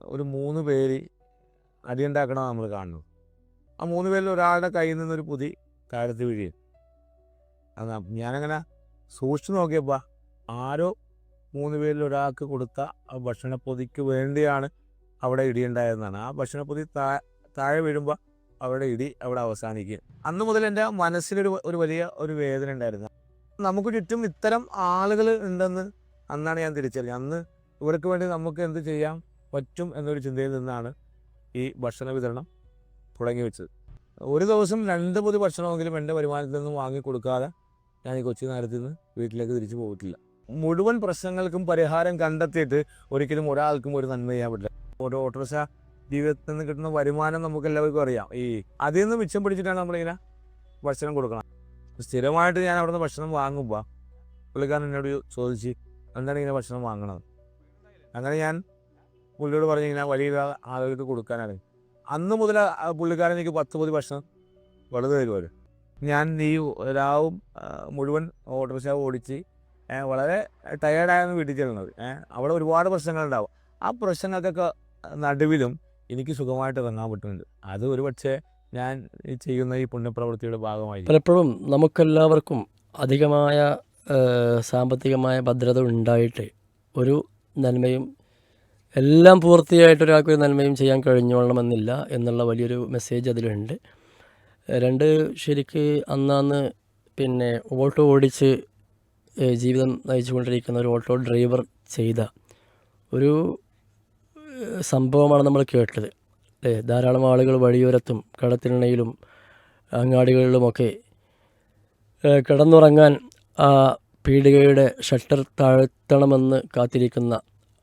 ഒരു മൂന്ന് പേര് അടിയുണ്ടാക്കണം നമ്മൾ കാണുന്നത് ആ മൂന്ന് പേരിൽ ഒരാളുടെ കയ്യിൽ നിന്നൊരു പുതി താഴത്ത് വീഴും അത് ഞാനങ്ങനെ സൂക്ഷിച്ചു നോക്കിയപ്പോൾ ആരോ മൂന്ന് പേരിൽ ഒരാൾക്ക് കൊടുത്ത ആ ഭക്ഷണപ്പൊതിക്ക് വേണ്ടിയാണ് അവിടെ ഇടിയുണ്ടായതെന്നാണ്. ആ ഭക്ഷണപ്പൊതി താ താഴെ വീഴുമ്പോൾ അവിടെ ഇടി അവിടെ അവസാനിക്കുക അന്ന് മുതൽ എന്റെ മനസ്സിലൊരു ഒരു വലിയ ഒരു വേദന ഉണ്ടായിരുന്നു. നമുക്ക് ചുറ്റും ഇത്തരം ആളുകൾ ഉണ്ടെന്ന് അന്നാണ് ഞാൻ തിരിച്ചറിഞ്ഞത്. അന്ന് ഇവർക്ക് വേണ്ടി നമുക്ക് എന്ത് ചെയ്യാൻ പറ്റും എന്നൊരു ചിന്തയിൽ നിന്നാണ് ഈ ഭക്ഷണ വിതരണം തുടങ്ങി വെച്ചത് ഒരു ദിവസം രണ്ട് പൊതി ഭക്ഷണമെങ്കിലും എന്റെ വരുമാനത്തിൽ നിന്നും വാങ്ങിക്കൊടുക്കാതെ ഞാൻ ഈ കൊച്ചി നഗരത്തിൽ നിന്ന് വീട്ടിലേക്ക് തിരിച്ചു പോയിട്ടില്ല. മുഴുവൻ പ്രശ്നങ്ങൾക്കും പരിഹാരം കണ്ടെത്തിയിട്ട് ഒരിക്കലും ഒരാൾക്കും ഒരു നന്മ ചെയ്യാൻ പറ്റില്ല. ഓരോ ഓട്ടോറിക്ഷ ജീവിതത്തിൽ നിന്ന് കിട്ടുന്ന വരുമാനം നമുക്ക് എല്ലാവർക്കും അറിയാം. ഈ അതിൽ നിന്ന് മിച്ചം പിടിച്ചിട്ടാണ് നമ്മളിങ്ങനെ ഭക്ഷണം കൊടുക്കണം സ്ഥിരമായിട്ട് ഞാൻ അവിടുന്ന് ഭക്ഷണം വാങ്ങുമ്പോൾ പുള്ളിക്കാരൻ എന്നോട് ചോദിച്ച് എന്താണ് ഇങ്ങനെ ഭക്ഷണം വാങ്ങണത്? അങ്ങനെ ഞാൻ പുള്ളിയോട് പറഞ്ഞ് ഇങ്ങനെ വലിയ ആളുകൾക്ക് കൊടുക്കാനാണ്. അന്ന് മുതൽ പുള്ളിക്കാരൻ എനിക്ക് പത്ത് പൊതി ഭക്ഷണം വെറുതെ തരുമായിരുന്നു. ഞാൻ നീ ഒരാവും മുഴുവൻ ഓട്ടോറിക്ഷ ഓടിച്ച് വളരെ ടയേർഡായാണ് വീട്ടിൽ ചെല്ലുന്നത്. അവിടെ ഒരുപാട് പ്രശ്നങ്ങളുണ്ടാവും. ആ പ്രശ്നങ്ങൾക്കൊക്കെ നടുവിലും എനിക്ക് സുഖമായിട്ട് ഇറങ്ങാൻ പറ്റുന്നുണ്ട്. അത് ഒരു പക്ഷേ ഞാൻ ചെയ്യുന്ന ഈ പുണ്യപ്രവൃത്തിയുടെ ഭാഗമായി പലപ്പോഴും നമുക്കെല്ലാവർക്കും അധികമായ സാമ്പത്തികമായ ഭദ്രത ഉണ്ടായിട്ട് ഒരു നന്മയും എല്ലാം പൂർത്തിയായിട്ട് ഒരാൾക്ക് ഒരു നന്മയും ചെയ്യാൻ കഴിഞ്ഞോളണമെന്നില്ല എന്നുള്ള വലിയൊരു മെസ്സേജ് അതിലുണ്ട്. രണ്ട് ശരിക്ക് അന്നാന്ന് പിന്നെ ഓട്ടോ ഓടിച്ച് ജീവിതം നയിച്ചുകൊണ്ടിരിക്കുന്ന ഒരു ഓട്ടോ ഡ്രൈവർ ചെയ്ത ഒരു സംഭവമാണ് നമ്മൾ കേട്ടത്. അല്ലേ? ധാരാളം ആളുകൾ വഴിയോരത്തും കടത്തിണയിലും അങ്ങാടികളിലുമൊക്കെ കിടന്നുറങ്ങാൻ ആ പീടികയുടെ ഷട്ടർ താഴ്ത്തണമെന്ന് കാത്തിരിക്കുന്ന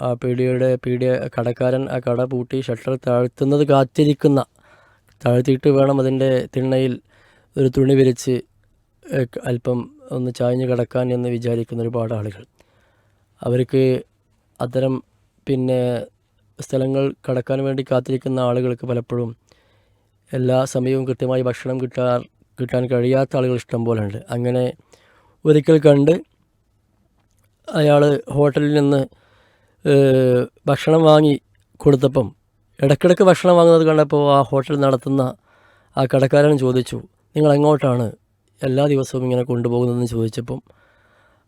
ആ പീടികയുടെ പീടിക കടക്കാരൻ ആ കട പൂട്ടി ഷട്ടർ താഴ്ത്തുന്നത് കാത്തിരിക്കുന്ന. താഴ്ത്തിയിട്ട് വേണം അതിന്റെ തിണ്ണയിൽ ഒരു തുണി വിരിച്ച് അല്പം ഒന്ന് ചായഞ്ഞ് കിടക്കാൻ എന്ന് വിചാരിക്കുന്ന ഒരുപാട് ആളുകൾ. അവർക്ക് അത്തരം പിന്നെ സ്ഥലങ്ങൾ കടക്കാൻ വേണ്ടി കാത്തിരിക്കുന്ന ആളുകൾക്ക് പലപ്പോഴും എല്ലാ സമയവും കൃത്യമായി ഭക്ഷണം കിട്ടാൻ കിട്ടാൻ കഴിയാത്ത ആളുകൾ ഇഷ്ടം പോലെ ഉണ്ട്. അങ്ങനെ ഒരിക്കൽ കണ്ട് അയാൾ ഹോട്ടലിൽ നിന്ന് ഭക്ഷണം വാങ്ങി കൊടുത്തപ്പം ഇടയ്ക്കിടയ്ക്ക് ഭക്ഷണം വാങ്ങുന്നത് കണ്ടപ്പോൾ ആ ഹോട്ടൽ നടത്തുന്ന ആ കടക്കാരൻ ചോദിച്ചു നിങ്ങൾ എങ്ങോട്ടാണ് എല്ലാ ദിവസവും ഇങ്ങനെ കൊണ്ടുപോകുന്നതെന്ന് ചോദിച്ചപ്പം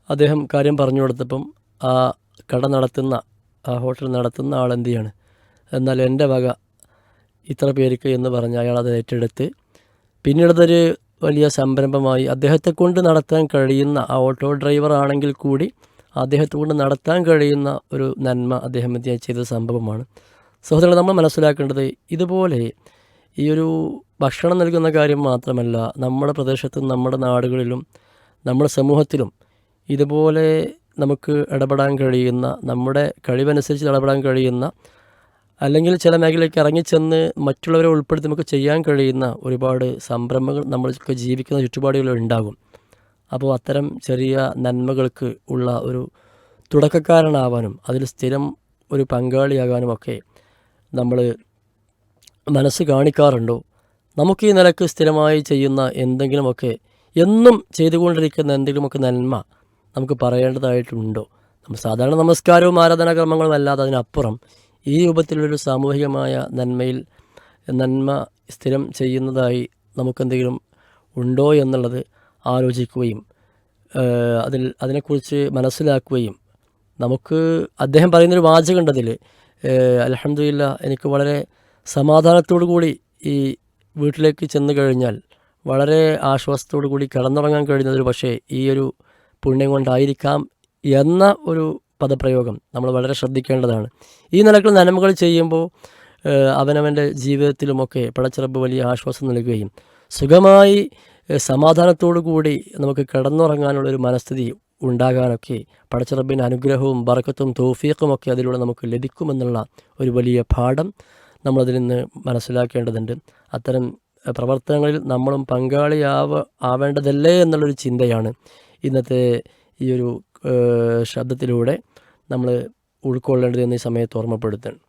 അദ്ദേഹം കാര്യം പറഞ്ഞു കൊടുത്തപ്പം ആ കട നടത്തുന്ന ആ ഹോട്ടൽ നടത്തുന്ന ആൾ എന്തു ചെയ്യാണ് എന്നാൽ എന്റെ വക ഇത്ര പേർക്ക് എന്ന് പറഞ്ഞ് അയാൾ അത് ഏറ്റെടുത്ത് പിന്നീടതൊരു വലിയ സംരംഭമായി അദ്ദേഹത്തെ കൊണ്ട് നടത്താൻ കഴിയുന്ന ആ ഓട്ടോ ഡ്രൈവർ ആണെങ്കിൽ കൂടി അദ്ദേഹത്തെ കൊണ്ട് നടത്താൻ കഴിയുന്ന ഒരു നന്മ അദ്ദേഹം ഇത് ചെയ്ത സംഭവമാണ്. സഹോദരങ്ങൾ നമ്മൾ മനസ്സിലാക്കേണ്ടത് ഇതുപോലെ ഈ ഒരു ഭക്ഷണം നൽകുന്ന കാര്യം മാത്രമല്ല നമ്മുടെ പ്രദേശത്തും നമ്മുടെ നാടുകളിലും നമ്മുടെ സമൂഹത്തിലും ഇതുപോലെ നമുക്ക് ഇടപെടാൻ കഴിയുന്ന നമ്മുടെ കഴിവനുസരിച്ച് ഇടപെടാൻ കഴിയുന്ന അല്ലെങ്കിൽ ചില മേഖലയ്ക്ക് ഇറങ്ങിച്ചെന്ന് മറ്റുള്ളവരെ ഉൾപ്പെടുത്തി നമുക്ക് ചെയ്യാൻ കഴിയുന്ന ഒരുപാട് സംരംഭങ്ങൾ നമ്മൾക്ക് ജീവിക്കുന്ന ചുറ്റുപാടുകളിൽ ഉണ്ടാകും. അപ്പോൾ അത്തരം ചെറിയ നന്മകൾക്ക് ഉള്ള ഒരു തുടക്കക്കാരനാവാനും അതിൽ സ്ഥിരം ഒരു പങ്കാളിയാകാനും ഒക്കെ നമ്മൾ മനസ്സ് കാണിക്കാറുണ്ടോ? നമുക്ക് ഈ നിലയ്ക്ക് സ്ഥിരമായി ചെയ്യുന്ന എന്തെങ്കിലുമൊക്കെ എന്നും ചെയ്തുകൊണ്ടിരിക്കുന്ന എന്തെങ്കിലുമൊക്കെ നന്മ നമുക്ക് പറയേണ്ടതായിട്ടുണ്ടോ? നമ്മൾ സാധാരണ നമസ്കാരവും ആരാധനാക്രമങ്ങളും അല്ലാതെ അതിനപ്പുറം ഈ രൂപത്തിലൊരു സാമൂഹികമായ നന്മയിൽ നന്മ സ്ഥിരം ചെയ്യുന്നതായി നമുക്കെന്തെങ്കിലും ഉണ്ടോ എന്നുള്ളത് ആലോചിക്കുകയും അതിൽ അതിനെക്കുറിച്ച് മനസ്സിലാക്കുകയും നമുക്ക് അദ്ദേഹം പറയുന്നൊരു വാചകം അതിൽ അലഹമില്ല എനിക്ക് വളരെ സമാധാനത്തോടു കൂടി ഈ വീട്ടിലേക്ക് ചെന്ന് കഴിഞ്ഞാൽ വളരെ ആശ്വാസത്തോടു കൂടി കിടന്നുറങ്ങാൻ കഴിയുന്നത് പക്ഷേ ഈ ഒരു പുണ്യം കൊണ്ടായിരിക്കാം എന്ന ഒരു പദപ്രയോഗം നമ്മൾ വളരെ ശ്രദ്ധിക്കേണ്ടതാണ്. ഈ നിലക്കുള്ള നന്മകൾ ചെയ്യുമ്പോൾ അവനവന്റെ ജീവിതത്തിലുമൊക്കെ പടച്ചിറപ്പ് വലിയ ആശ്വാസം നൽകുകയും സുഖമായി സമാധാനത്തോടു കൂടി നമുക്ക് കിടന്നുറങ്ങാനുള്ളൊരു മനസ്ഥിതി ഉണ്ടാകാനൊക്കെ പടച്ചിറബിന്റെ അനുഗ്രഹവും ബറക്കത്തും തോഫീക്കും ഒക്കെ അതിലൂടെ നമുക്ക് ലഭിക്കുമെന്നുള്ള ഒരു വലിയ പാഠം നമ്മളതിൽ നിന്ന് മനസ്സിലാക്കേണ്ടതുണ്ട്. അത്തരം പ്രവർത്തനങ്ങളിൽ നമ്മളും പങ്കാളിയാവ ആവേണ്ടതല്ലേ എന്നുള്ളൊരു ചിന്തയാണ് ഇന്നത്തെ ഈ ഒരു ശബ്ദത്തിലൂടെ നമ്മൾ ഉൾക്കൊള്ളേണ്ടത് എന്ന് ഈ സമയത്ത് ഓർമ്മപ്പെടുത്തുന്നു.